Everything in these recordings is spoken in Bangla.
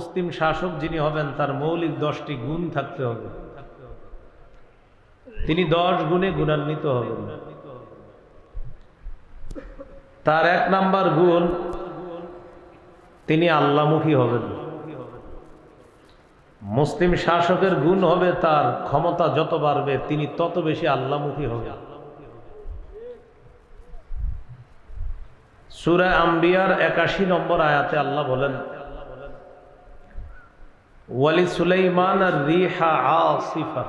মুসলিম শাসক যিনি হবেন, তার মৌলিক দশটি গুণ থাকতে হবে। তিনি দশ গুণে গুণান্বিত হবেন। তার এক নাম্বার গুণ, তিনি আল্লামুখী হবেন। মুসলিম শাসকের গুণ হবে তার ক্ষমতা যত বাড়বে, তিনি তত বেশি আল্লামুখী হবে সুরা আম্বিয়ার একাশি নম্বর আয়াতে আল্লাহ বলেন ওয়ালি সুলাইমান আর রিহা আসিফা।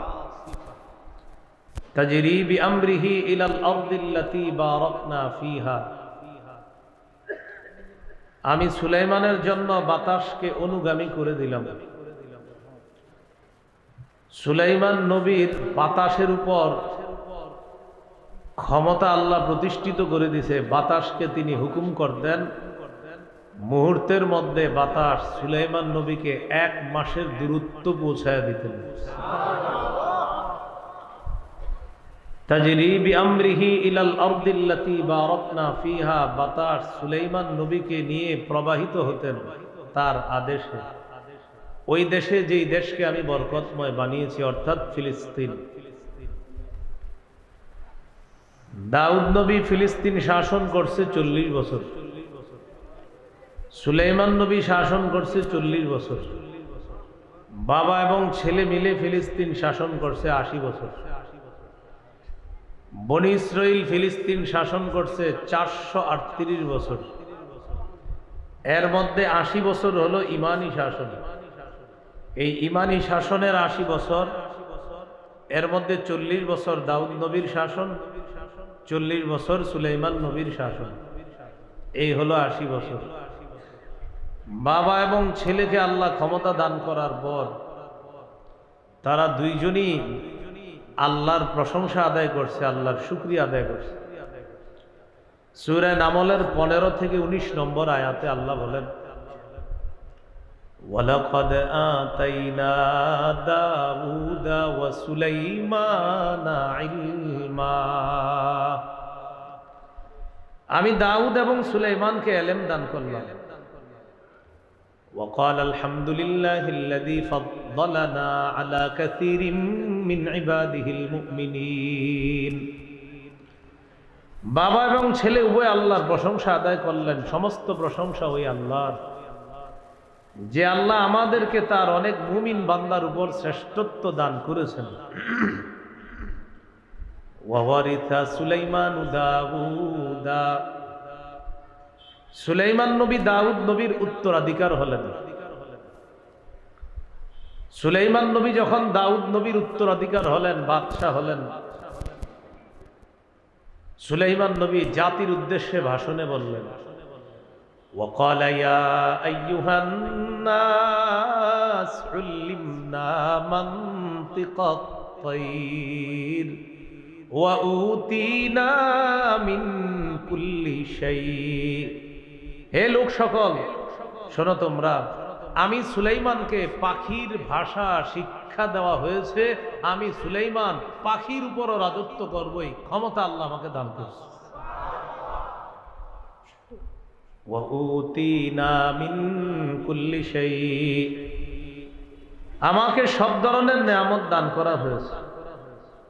তাজরি বিআমরিহি ইলাল আরদিল্লাতি বারাকনা ফিহা। আমি সুলাইমানের জন্য বাতাসকে অনুগামী করে দিলাম। সুলাইমান নবীর বাতাসের উপর ক্ষমতা আল্লাহ প্রতিষ্ঠিত করে দিছে, বাতাসকে তিনি হুকুম করতেন মুহূর্তের মধ্যে বাতাস সুলাইমান নবীকে এক মাসের দূরত্ব পৌঁছায় দিতেন। তার আদেশে। ওই দেশে দেশকে আমি বরকতময় বানিয়েছি, অর্থাৎ ফিলিস্তিন। দাউদ নবী ফিলিস্তিন শাসন করছে চল্লিশ বছর। সুলাইমান নবী শাসন করছে চল্লিশ বছর। বাবা এবং ছেলে মিলে ফিলিস্তিন শাসন করছে আশি বছর। বনি ইসরাইল ফিলিস্তিন শাসন করছে চারশো আটত্রিশ বছর। এর মধ্যে আশি বছর হলো ইমানি শাসন। এই ইমানি শাসনের আশি বছর, এর মধ্যে চল্লিশ বছর দাউদ নবীর শাসন, চল্লিশ বছর সুলাইমান নবীর শাসন। এই হলো আশি বছর। বাবা এবং ছেলেকে আল্লাহ ক্ষমতা দান করার পর তারা দুইজনই আল্লাহর প্রশংসা আদায় করছে আল্লাহর শুক্রিয়া আদায় করছে সুরে নামলের পনেরো থেকে ১৯ নম্বর আয়াতে আল্লাহ বলেন ولقد آتينا داود وسليمان علما আমি দাউদ এবং সুলাইমানকে এলেম দান করলাম وقال الحمد لله الذي فضلنا على كثير من عباده المؤمنين বাবা এবং ছেলে উভয় আল্লাহর প্রশংসা আদায় করলেন সমস্ত প্রশংসা ওই আল্লাহর যে আল্লাহ আমাদেরকে তার অনেক মুমিন বান্দার উপর শ্রেষ্ঠত্ব দান করেছেন ওয়ারিথা সুলাইমান দাউদা সুলাইমান নবী দাউদ নবীর উত্তরাধিকার হলেন সুলাইমান নবী যখন দাউদ নবীর উত্তরাধিকার হলেন বাদশাহ হলেন সুলাইমান নবী জাতির উদ্দেশ্যে ভাষণে বললেন وقال يا أيها الناس علمنا منطق الطير وأوتينا من كل شيء হে লোক সকল শোনো তোমরা আমি সুলাইমানকে পাখির ভাষা শিক্ষা দেওয়া হয়েছে আমি সুলাইমান পাখির উপরও রাজত্ব করবই ক্ষমতা আল্লাহ আমাকে দান করছে আমাকে সব ধরনের নিয়ামত দান করা হয়েছে।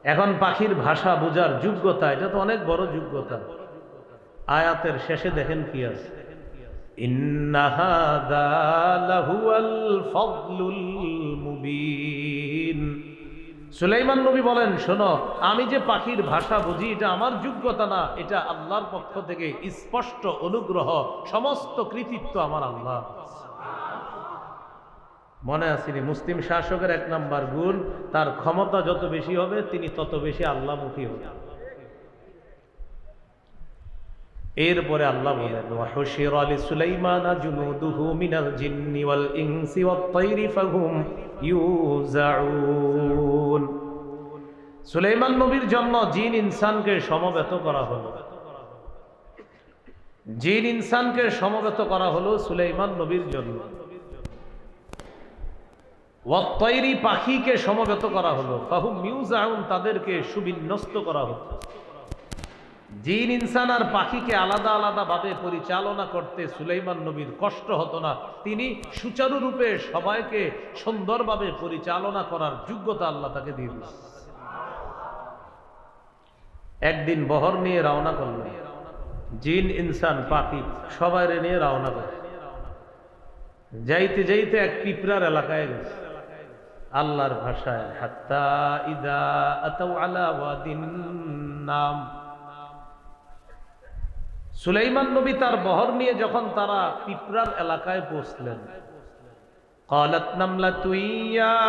এখন পাখির ভাষা বোঝার যোগ্যতা এটা তো অনেক বড় যোগ্যতা। আয়াতের শেষে দেখেন কি আছে। সুলাইমান নবী বলেন, শোনো, আমি যে পাখির ভাষা বুঝি, এটা আমার যোগ্যতা না, এটা আল্লাহর পক্ষ থেকে স্পষ্ট অনুগ্রহ, সমস্ত কৃতিত্ব আমার আল্লাহ। মনে আসেনি মুসলিম শাসকের এক নাম্বার গুণ, তার ক্ষমতা যত বেশি হবে, তিনি তত বেশি আল্লাহমুখী হবে। এরপরে আল্লাহ সুলাইমান নবীর জন্য জিন ইনসানকে সমবেত করা হলো। জিন ইনসানকে সমবেত করা হলো সুলাইমান নবীর জন্য। পাখিকে সমবেত করা হলো। তাদেরকে সুবিন্যস্ত করা হতো জিন, ইনসান আর পাখিকে আলাদা আলাদা ভাবে পরিচালনা করতে সুলাইমান নবীর কষ্ট হতো না। তিনি সুচারুরূপে সবাইকে সুন্দরভাবে পরিচালনা করার যোগ্যতা আল্লাহ তাকে দিয়ে দিয়েছে একদিন বহর নিয়ে রওনা করলেন। জিন, ইনসান, পাখি সবাই নিয়ে রওনা করে যাইতে যাইতে এক পিঁপড়ার এলাকায় গেছে আল্লাহর ভাষায়, হাত্তা ইদা আলা ওয়াদিন নাম। সুলাইমান নবী তার বহর নিয়ে যখন তারা পিঁপড়ার এলাকায় পৌঁছলেন قالت نملة يا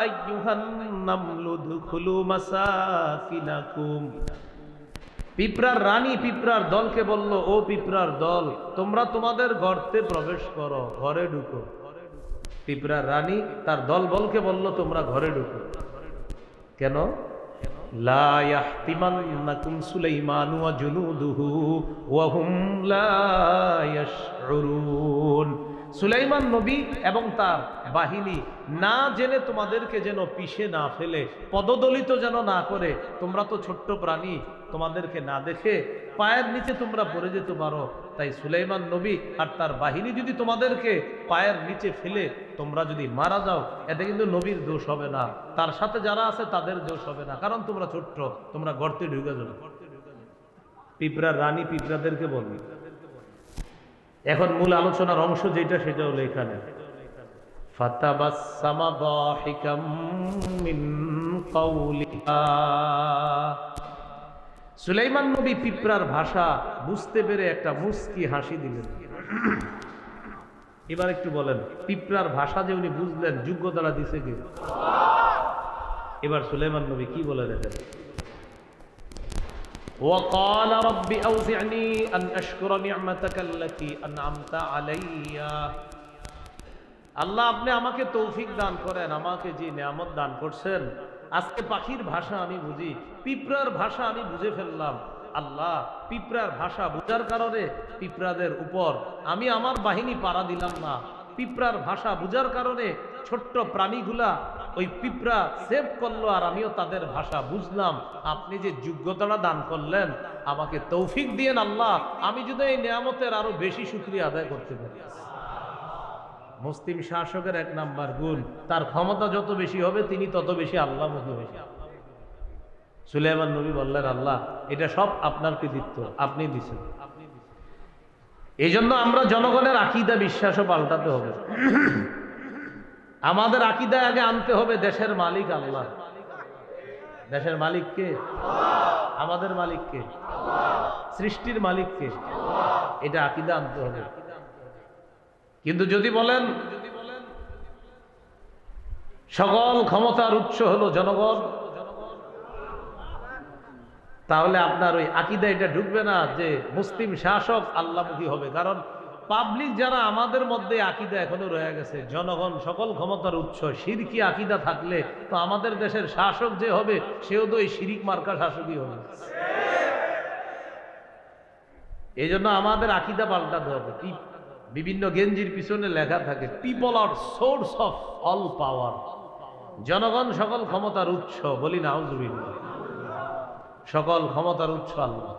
أيها النمل ادخلوا مساكنكم পিঁপড়ার রানী পিঁপড়ার দলকে বলল ও পিঁপড়ার দল তোমরা তোমাদের গর্তে প্রবেশ করো ঘরে ঢুকো পিঁপড়ার রানী তার দল বলকে বলল তোমরা ঘরে ঢুকো কেন লা ইয়াহতিমান্নাকুম সুলাইমানু ওয়া জুনুদুহু ওয়া হুম লা সুলাইমান নবী এবং তার বাহিনী না জেনে তোমাদেরকে যেন পিষে না ফেলে, পদদলিত যেন না করে, তোমরা তো ছোট্ট প্রাণী, তোমাদেরকে না দেখে পায়ের নিচে তোমরা পড়ে যেতে পারো। তাই সুলাইমান নবী আর তার বাহিনী যদি তোমাদেরকে পায়ের নিচে ফেলে, তোমরা যদি মারা যাও, এতে কিন্তু নবীর দোষ হবে না। তার সাথে যারা আছে তাদের দোষ হবে না। কারণ তোমরা ছোট্ট, তোমরা গর্তে ঢুকে যাবে। পিঁপড়ার রানী পিঁপড়াদেরকে বলবি। এখন মূল আলোচনার অংশ যেটা সেটা হলো এখানে। ফাতাবাসসামা দাহিকাম মিন সুলাইমান নবী পিঁপড়ার ভাষা বুঝতে পেরে একটা মুস্কি হাসি দিলেন। এবার একটু বলেন, পিঁপড়ার ভাষা যে উনি বুঝলেন যোগ্যতারা দিছে কি? এবার সুলাইমান নবী কি বলে দেখেন? وقال رب أوزعني أن أشكر نعمتك التي أنعمت علي আল্লাহ আপনি আমাকে তৌফিক দান করেন আমাকে যে নিয়ামত দান করছেন আজকে পাখির ভাষা আমি বুঝি পিঁপড়ার ভাষা আমি বুঝে ফেললাম আল্লাহ পিঁপড়ার ভাষা বোঝার কারণে পিঁপড়াদের উপর আমি আমার বাহিনী পাড়া দিলাম না পিঁপড়ার ভাষা বুঝার কারণে ছোট্ট প্রাণীগুলা ওই পিঁপড়া সেভ করল আর আমিও তাদের ভাষা বুঝলাম। আপনি যে যোগ্যতাটা দান করলেন, আমাকে তৌফিক দিয়েন আল্লাহ। আমি যদি এই নিয়ামতের আরও বেশি শুক্রিয়া আদায় করতে পারি। মুসলিম শাসকের এক নাম্বার গুণ, তার ক্ষমতা যত বেশি হবে, তিনি তত বেশি আল্লাহ মুখী হবে সুলাইমান নবী বললেন, আল্লাহ, এটা সব আপনার কৃতিত্ব, আপনি দিছেন। এই জন্য আমরা জনগণের আকিদা, বিশ্বাসও পাল্টাতে হবে। আমাদের আকিদা আগে আনতে হবে দেশের মালিক আল্লাহ। দেশের মালিক কে? আমাদের মালিক কে? সৃষ্টির মালিক কে? এটা আকিদা আনতে হবে। কিন্তু যদি বলেন, সকল ক্ষমতার উৎস হলো জনগণ, তাহলে আপনার ওই আকিদা এটা ঢুকবে না যে মুসলিম শাসক আল্লামুখী হবে। কারণ পাবলিক যারা আমাদের মধ্যে আকিদা এখনও রয়ে গেছে, জনগণ, সকল ক্ষমতার উৎস, সিরকি আকিদা থাকলে তো আমাদের দেশের শাসক যে হবে, সেও তো এই শিরিক মার্কা শাসকই হবে। এই জন্য আমাদের আকিদা পাল্টাতে হবে। বিভিন্ন গেঞ্জির পিছনে লেখা থাকে people are source of all power জনগণ সকল ক্ষমতার উৎস, বলি না সকল ক্ষমতার উৎস আল্লাহ।